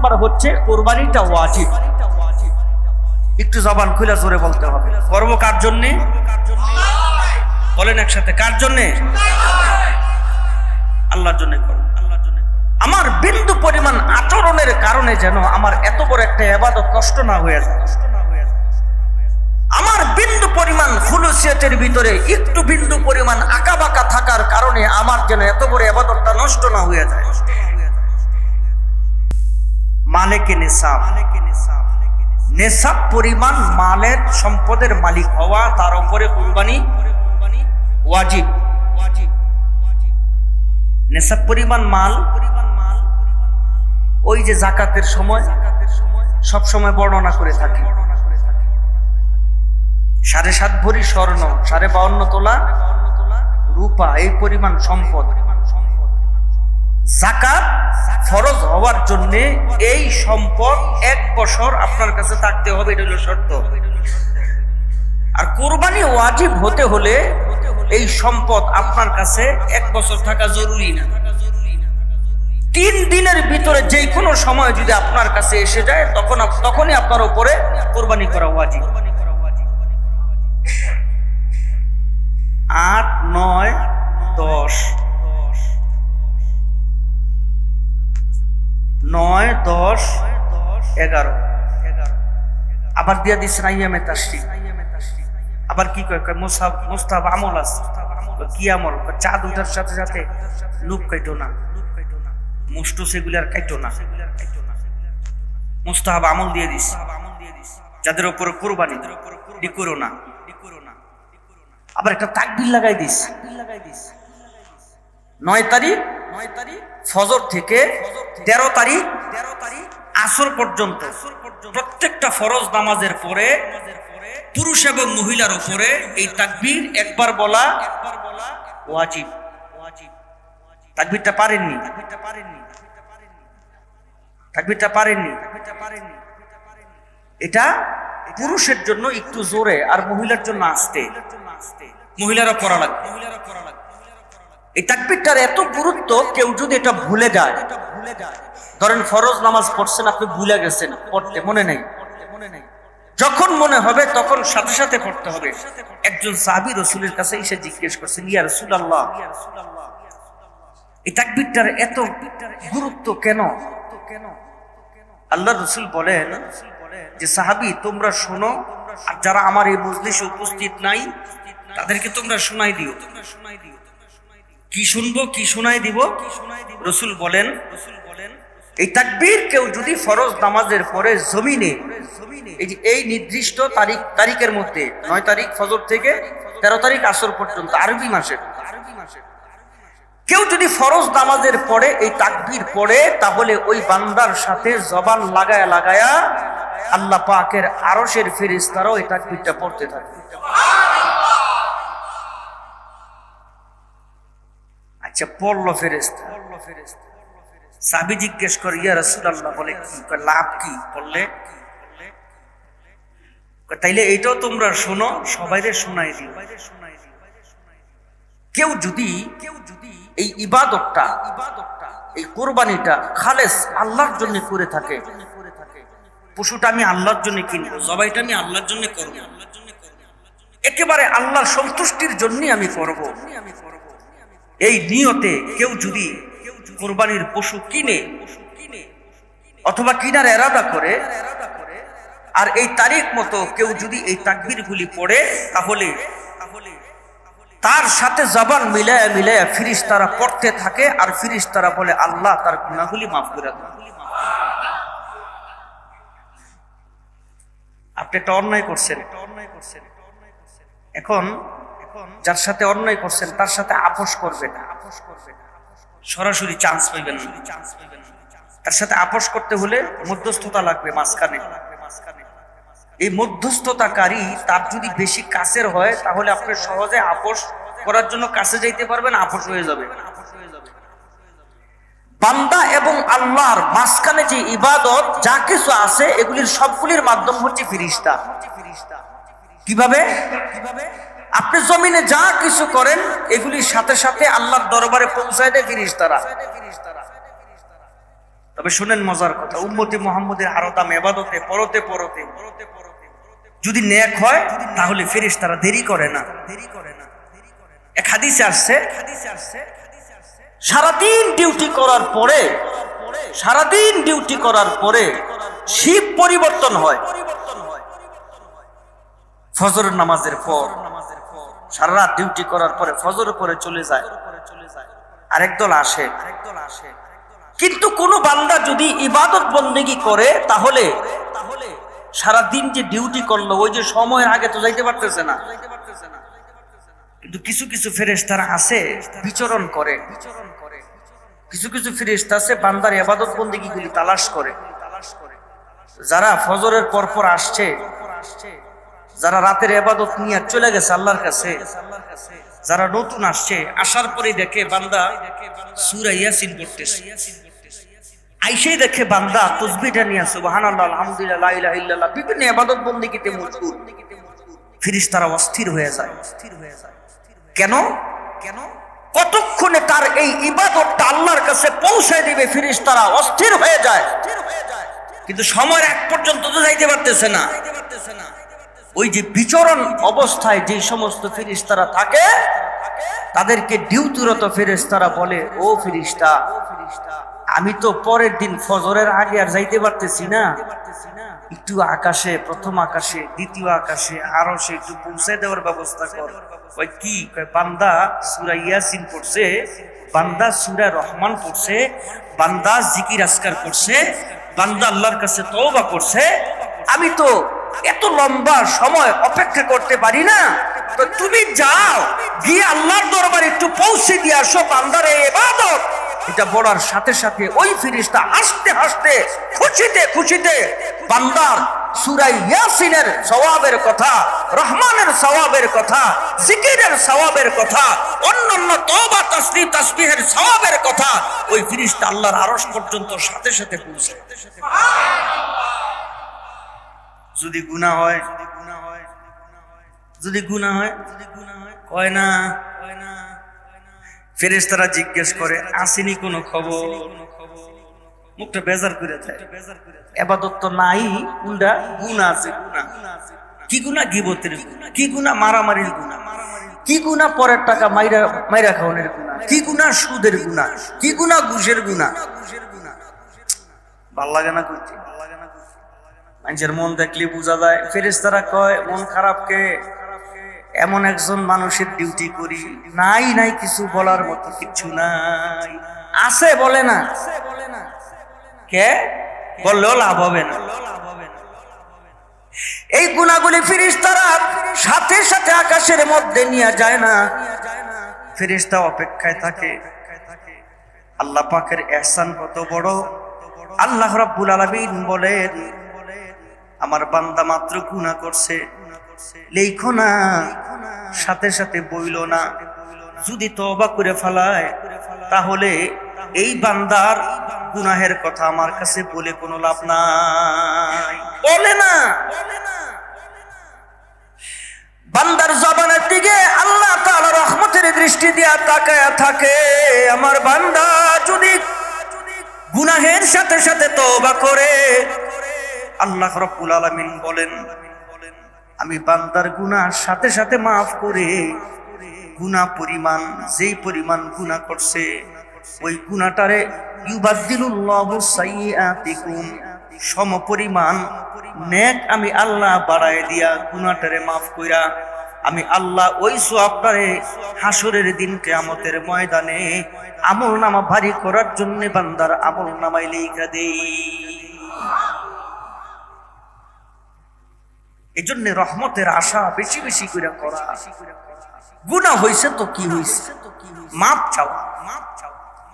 Number হচ্ছে, কোরবানিটা ওয়াজিব। একটু জবান খুলে জোরে বলতে হবে। কর্ম কার জন্যে? বলেন একসাথে, কার জন্যে? আল্লাহর জন্য করো আমার বিন্দু পরিমাণ আচরণের কারণে যেন আমার এত বড় একটা এবাদত নষ্ট না হয়ে যায়। আমার বিন্দু পরিমাণ খুলুসিয়তের ভিতরে একটু বিন্দু পরিমাণ আঁকা বাঁকা থাকার কারণে আমার যেন এত বড় এবাদতটা নষ্ট না হয়ে যায়। মালেকে নেশাব নেশাব পরিমাণ মালের সম্পদের মালিক হওয়া তার উপরে কুরবানি ওয়াজিব। নেশাব পরিমাণ মাল ওই যে জাকাতের সময় সব সময় বর্ণনা করে থাকি। সাড়ে সাত ভরি স্বর্ণ, সাড়ে বাউন্ন তোলা রূপা, এই পরিমাণ সম্পদ। জাকাত ফরজ হওয়ার জন্য এই সম্পদ এক বছর আপনার কাছে থাকতে হবে, এটা হলো শর্ত। আর কোরবানি ওয়াজিব হতে হলে এই সম্পদ আপনার কাছে এক বছর থাকা জরুরি না। তিন দিনের ভিতরে যে কোনো সময় যদি আপনার কাছে এসে যায়, তখন তখনই আপনার উপরে কোরবানি করা ওয়াজিব। আট, নয়, দশ নয়, দশ, এগারো। আবার দিয়া দিচ্ছেন আইয়ামে তাসরি আবার কি কয় মোসাব মোস্তাব আমল আছে। কি আমল? চাঁদ উঠার সাথে সাথে লুপ কাইটো না। মুষ্ট সেগুলি আর কাইটো না। মুস্তাহাব আমল দিয়ে দিস যাদের উপর কোরবানি করো না। আবার একটা তাকবির লাগাই দিস নয় তারিখ নয় তারিখ ফজর থেকে তেরো তারিখ তেরো তারিখ আসর পর্যন্ত। প্রত্যেকটা ফরজ নামাজের পরে পুরুষ এবং মহিলার উপরে এই তাকবীর একবার বলা একবার বলা ওয়াজিব। তাকবীরটা পারেননি? তাকবীরটা পারেননি? এটা পুরুষের জন্য একটু জোরে আর মহিলার জন্য আস্তে। মহিলারা পড়া লাগবে মহিলারা পড়া লাগবে। এই তাকবীরটার এত গুরুত্ব, কেউ যদি এটা ভুলে যায় ভুলে যায়। ধরেন ফরজ নামাজ পড়ছেন, আপনি ভুলে গেছেন পড়তে, মনে নেই। যখন মনে হবে তখন সাথে সাথে পড়তে হবে। একজন সাহাবী রসুলের কাছে এসে জিজ্ঞেস করছেন ইয়া রসুল আল্লাহ এই তাকবীরটার এত গুরুত্ব কেন? আল্লাহ রসুল বলেন যে, সাহাবি, তোমরা শোনো, আর যারা আমার এই মজলিসে উপস্থিত নাই, তাদেরকে তোমরা শোনাই দিও। তোমরা শোনাই দিও কি শুনব, কি শোনাই দিব? রসুল বলেন রসুল বলেন, এই তাকবীর কেউ যদি ফরজ নামাজের পরে জমিনে, এই নির্দিষ্ট তারিখ, তারিখের মধ্যে, নয় তারিখ ফজর থেকে তেরো তারিখ আসর পর্যন্ত, আরবি মাসের আরবি কেউ যদি ফরজ নামাজের পরে এই তাকবীর পড়ে, তাহলে ওই বান্দার সাথে জবান লাগায়া লাগায়া আল্লাহ পাকের আরশের ফেরেশতারাও এই তাকবীরটা পড়তে থাকে। আচ্ছা পড়ল ফেরেশতা। সাবি জিজ্ঞেস করে ইয়া বলে লাভ কি? কয়, তাইলে এইটাও তোমরা শোনো সবাইরে শোনাই দিও। কেউ যদি কেউ যদি এই ইবাদতটা ইবাদতটা এই কোরবানিটা খালেস আল্লাহর জন্য করে থাকে পশুটা আমি আল্লাহর জন্য কিনবো জবাইটা আমি আল্লাহর জন্য করব একেবারে আল্লাহর সন্তুষ্টির জন্যই আমি করব এই নিয়তে কেউ যদি কোরবানির পশু কিনে অথবা কিনার এরাদা করে, আর এই তারিখ মতো কেউ যদি এই তাকবীরগুলি পড়ে, তাহলে তার সাথে জবান মিলায় মিলায় ফিরিস তারা পড়তে থাকে, আর ফিরিস তারা বলে, আল্লাহ তার গুণাগুলি মাফ করে আপনি একটা অন্যায় করছেন। এখন যার সাথে অন্যায় করছেন, তার সাথে আপোষ করবে না। আপোষ করবে না সরাসরি চান্স পাইবেন চান্স পাইবেন তার সাথে আপোষ করতে হলে মধ্যস্থতা লাগবে মাঝখানে। এই মধ্যস্থতাকারী তার যদি বেশি কাছের হয়, তাহলে আপনি সহজে আপোষ করার জন্য কাছে যাইতে পারবেন, আপোষ হয়ে যাবে। বান্দা এবং আল্লাহর মাঝখানে যে ইবাদত, যা কিছু আছে, এগুলির সবগুলির মাধ্যম হচ্ছে ফিরিস্তা। কীভাবে কীভাবে? আপনি জমিনে যা কিছু করেন, এগুলির সাথে সাথে আল্লাহর দরবারে পৌঁছায় দেয় ফিরিস্তারা তবে শুনেন মজার কথা, উম্মতি মোহাম্মদের আরও দাম এবাদতে, পরতে পরতে। যদি নেক হয়, তাহলে ফেরিস তারা দেরি করে না দেরি করে না। এক হাদিসে আসছে, সারাদিন ডিউটি করার পরে, সারাদিন ডিউটি করার পরে শিব পরিবর্তন হয়। ফজরের নামাজের পর। সারা রাত ডিউটি করার পরে ফজরের পরে চলে যায়। আরেক দল আসে। কিন্তু কোন বান্দা যদি ইবাদত বন্দেগি করে, তাহলে সারা দিন যে ডিউটি করল, ওই যে সময়ের আগে তো যাইতে পারতেছে না। কিন্তু কিছু কিছু ফেরেস তারা আছে, বিচরণ করে। কিছু কিছু ফেরেস্তা আছে, বান্দার ইবাদত বন্দেগি গুলি তালাশ করে। যারা ফজরের পর পর আসছে যারা রাতের এবাদত নিয়ে চলে গেছে আল্লাহর কাছে, যারা নতুন আসছে, আসার পরে দেখে বান্দা সুরা ইয়াসিন পড়তেছে। আইসেই দেখে বান্দা তসবিটা নিয়ে সুবহানাল্লাহ, আলহামদুলিল্লাহ, লা ইলাহা ইল্লাল্লাহ, বিভিন্ন ইবাদত বন্দেগীতে মজবুর। ফেরেশতারা অস্থির হয়ে যায়। অস্থির হয়ে যায় কেন? কেন কতক্ষণে তার এই ইবাদতটা আল্লাহর কাছে পৌঁছায় দিবে ফেরেশতারা? অস্থির হয়ে যায়। কিন্তু সময়ের এক পর্যন্ত তো যাইতে পারতেছে না যাইতে পারতেছে না। ওই যে বিচরণ অবস্থায় যে সমস্ত ফিরিস্তারা থাকে, তাদেরকে ডিউটিরত ফেরেস্তারা বলে, ও ফিরিস্তা আমি তো পরের দিন ফজরের আগে আর যাইতে পারতেছি না। একটু আকাশে, প্রথম আকাশে, দ্বিতীয় আকাশে, আরও সে একটু পৌঁছে দেওয়ার ব্যবস্থা কর। ওই কি? বান্দা সুরা ইয়াসিন পড়ছে, বান্দা সুরা রহমান পড়ছে, বান্দা জিকির আসকার করছে, বান্দা আল্লাহর কাছে তওবা করছে। আমি তো এত লম্বা সময় অপেক্ষা করতে পারি না। তো তুমি যাও, গিয়ে আল্লাহর দরবারে একটু পৌঁছে দিয়ে আসো, বান্দার এই ইবাদত এটা বলার সাথে সাথে ওই ফিরিস্তা হাসতে হাসতে, খুশিতে খুশিতে বান্দার সুরাই ইয়াসিনের সওয়াবের কথা, রহমানের সওয়াবের কথা, জিকিরের সওয়াবের কথা, অন্যান্য তওবা তাসবিহ তাসবিহের সওয়াবের কথা ওই ফিরিস্তা আল্লাহর আরশ পর্যন্ত সাথে সাথে পৌঁছে। হয় যদি গুনাহ হয়, যদি গুণা হয় হয় কয় না? কয় না ফেরেশতারা জিজ্ঞেস করে, আসেনি কোনো খবর? মুখটা বেজার করে দেয়। এবাদত তো নাই, উল্টা গুণা আছে। গুণা কি গুণা গিবতের গুণা কি গুণা মারামারির গুণা কি গুণা পরের টাকা মাইরা মাইরা খাওয়ানোর গুণা কি গুণা সুদের গুণা কি গুণা ঘুষের গুণা ভালো লাগে না করতে মানুষের মন দেখলে বোঝা যায় ফেরেস্তারা কয়, মন খারাপকে এমন একজন মানুষের ডিউটি করি। নাই নাই কিছু বলার মতো কিছু নাই। আছে বলে না। কে? বললেও লাভ হবে না। এই গুণাগুলি ফিরিস্তারা সাথে সাথে আকাশের মধ্যে নিয়ে যায় না। ফিরিস্তা অপেক্ষায় থাকে। আল্লাহ পাকের এহসান কত বড়। আল্লাহ রাব্বুল আলামিন বলেন আমার বান্দা মাত্র গুনাহ করছে। লেখো না। সাথে সাথে বইল না। যদি তবা করে ফেলায়, তাহলে এই বান্দার গুনাহের কথা আমার কাছে বলে কোনো লাভ নাই। বলে না। বান্দার জবানের দিকে আল্লাহ তাআলা রহমতের দৃষ্টি দিয়া তাকায়া থাকে। আমার বান্দা যদি গুনাহের সাথে সাথে তওবা করে আল্লাহ রব্বুল আলামিন বলেন, আমি বান্দার গুনার সাথে সাথে মাফ করে গুনাহ পরিমাণ, যেই পরিমাণ গুনাহ করছে, ওই সাইয়্যাতিকুম, সম পরিমাণ নেক আমি আল্লাহ বাড়ায় দিয়া গুনাহটারে মাফ কইরা, আমি আল্লাহ ওই সোয়াবটারে হাসরের দিন কেয়ামতের ময়দানে আমল নামা ভারী করার জন্য বান্দার আমল নামাই লেখা দেই। এই জন্য রহমতের আশা বেশি বেশি করে করা। গুণা হয়েছে তো কি হয়েছে মাপ চাওয়া মাপ চাওয়া।